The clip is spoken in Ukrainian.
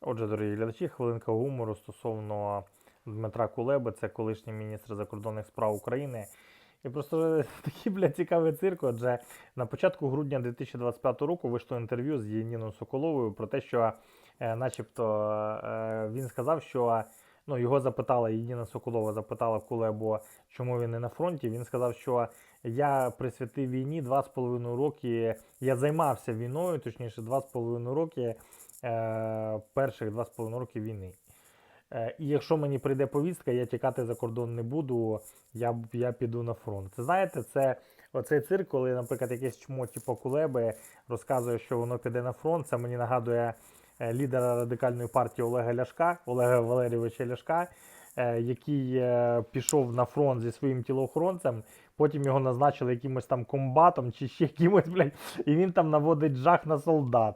Отже, дорогі глядачі, хвилинка гумору стосовно Дмитра Кулеби, це колишній міністр закордонних справ України. І просто такий, бля, цікавий цирк. Отже, на початку грудня 2025 року вийшло інтерв'ю з Єніною Соколовою про те, що, е, начебто, е, він сказав, що ну, його запитала Єніна Соколова, запитала Кулебу, чому він не на фронті. Він сказав, що я присвятив війні 2,5 роки. Я займався війною, точніше, 2,5 роки, е, перших 2,5 роки війни. Е, І якщо мені прийде повістка, я тікати за кордон не буду, я, я піду на фронт. Це знаєте, це оцей цирк, коли, наприклад, якесь чмо типу Кулеби розказує, що воно піде на фронт. Це мені нагадує лідера радикальної партії Олега Ляшка, Олега Валерійовича Ляшка, е, який е, пішов на фронт зі своїм тілоохоронцем, потім його назначили якимось там комбатом чи ще якимось, блядь, і він там наводить жах на солдат.